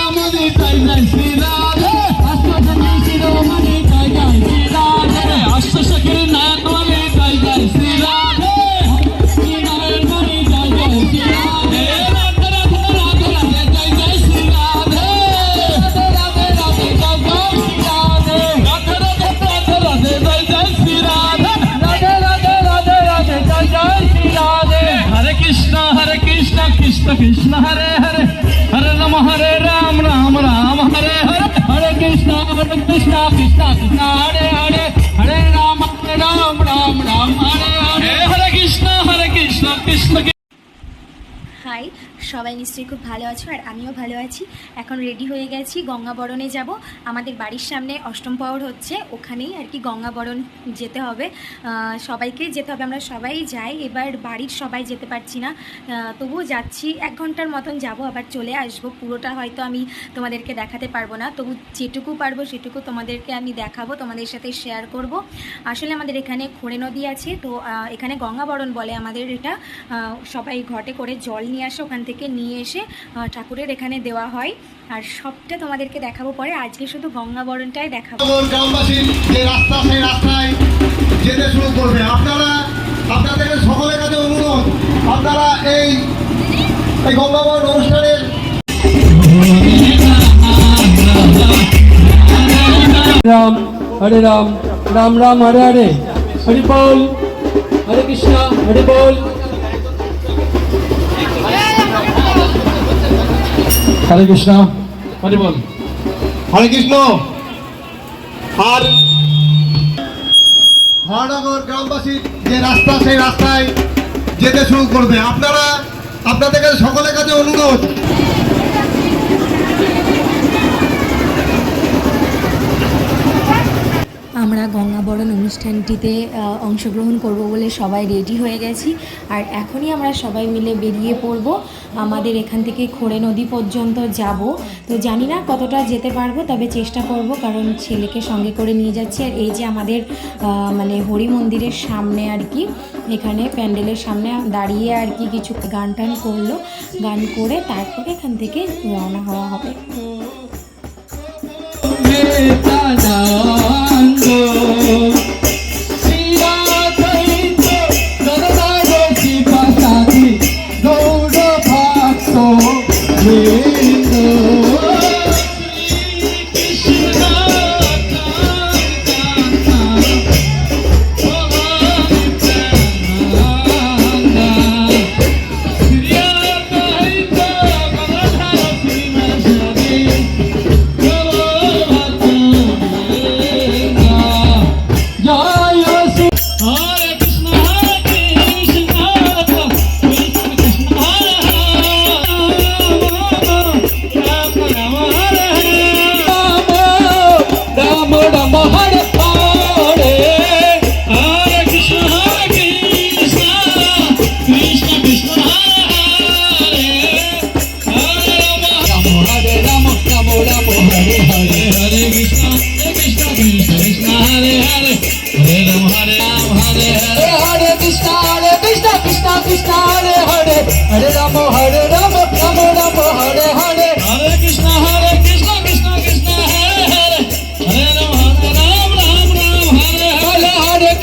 আমাদের তাই Hare Krishna, Krishna Krishna, Hare Hare, Hare Rama, Hare Ram, Ram Ram, Hare সবাই নিশ্চয়ই খুব ভালো আছো আর আমিও ভালো আছি। এখন রেডি হয়ে গেছি গঙ্গাবরণে যাব। আমাদের বাড়ির সামনে অষ্টম পাওয়ার হচ্ছে, ওখানেই আর কি গঙ্গাবরণ যেতে হবে। সবাইকে যেতে হবে, আমরা সবাই যাই। এবার বাড়ির সবাই যেতে পারছি না। তবুও যাচ্ছি, এক ঘণ্টার মতন যাব, আবার চলে আসব। পুরোটা হয়তো আমি তোমাদেরকে দেখাতে পারব না। তবু যেটুকু পারব, সেটুকু তোমাদেরকে আমি দেখাবো, তোমাদের সাথে শেয়ার করব। আসলে আমাদের এখানে খোড়ে নদী আছে, তো এখানে গঙ্গাবরণ বলে আমাদের এটা। সবাই ঘটে করে জল নিয়ে আসে, ওখান থেকে নিয়ে এসে ঠাকুরের এখানে দেওয়া হয়। আর সবটা তোমাদেরকে দেখাবো পরে। আজকে শুধু গঙ্গাবরণটাই দেখাবো। গ্রামবাসীর যে রাস্তা সেই রাস্তায় যেতে শুরু করবে। আপনারা আপনাদের সকলের কাছে অনুরোধ আপনারা এই এই গঙ্গাবরণ অনুষ্ঠানের রাম হরে রাম রাম রাম হরে হরে। হরি বল হরে কৃষ্ণ হরে বল হরে কৃষ্ণ। হরে বল। হরে কৃষ্ণ। আর হরনগর গ্রামবাসীর যে রাস্তা সেই রাস্তায় যেতে শুরু করবে। আপনারা আপনাদের কাছে সকলের কাছে অনুরোধ আমরা গঙ্গাবরণ অনুষ্ঠানটিতে অংশগ্রহণ করব বলে সবাই রেডি হয়ে গেছি। আর এখনই আমরা সবাই মিলে বেরিয়ে পড়ব। আমাদের এখান থেকে খোড়ে নদী পর্যন্ত যাব। তো জানি না কতটা যেতে পারব, তবে চেষ্টা করব, কারণ ছেলেকে সঙ্গে করে নিয়ে যাচ্ছি। আর এই যে আমাদের মানে হরি মন্দিরের সামনে আর কি, এখানে প্যান্ডেলের সামনে দাঁড়িয়ে আর কি কিছু গান টান করল। গান করে তারপরে এখান থেকে রওনা হওয়া হবে।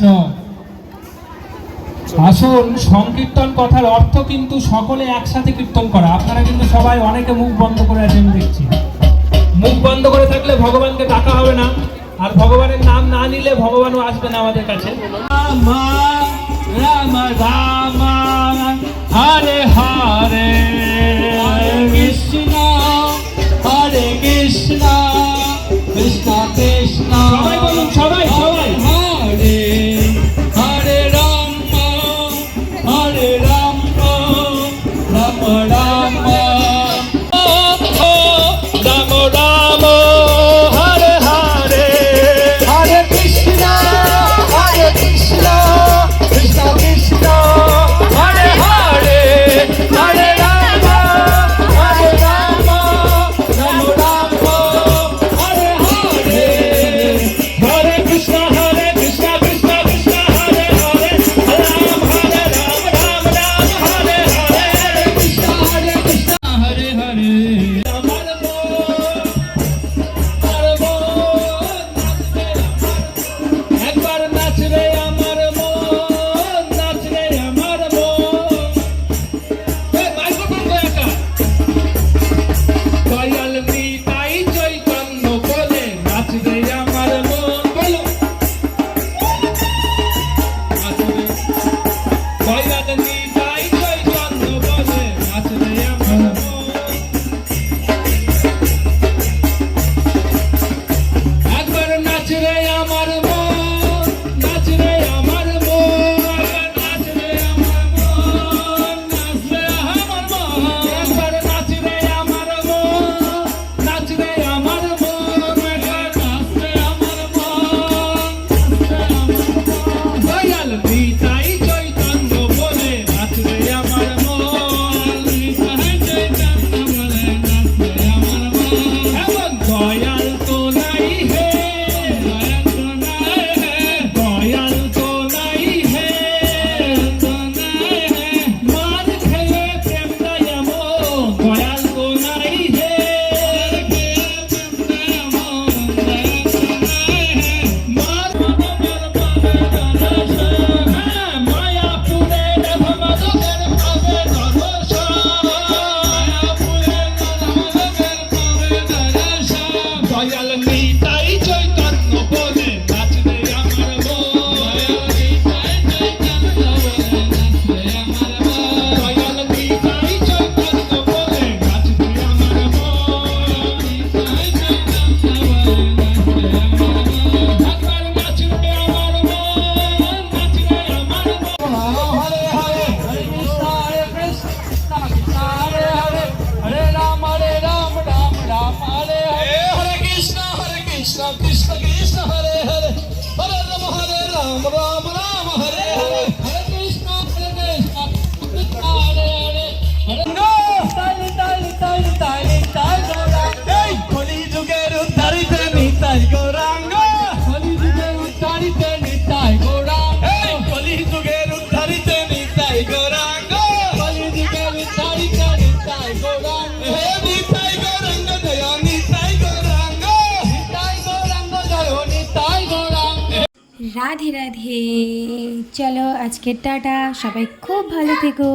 কৃষ্ণ। আসুন, সংকীর্তন কথার অর্থ কিন্তু সকলে একসাথে কীর্তন করা। আপনারা কিন্তু সবাই অনেকে মুখ বন্ধ করে আছেন দেখছি। মুখ বন্ধ করে থাকলে ভগবানকে ডাকা হবে না। আর ভগবানের নাম না নিলে ভগবানও আসবে না আমাদের কাছে। রামা রামা রামা। 让我 রাধে রাধে। চলো আজকে টাটা সবাই খুব ভালো থেকো।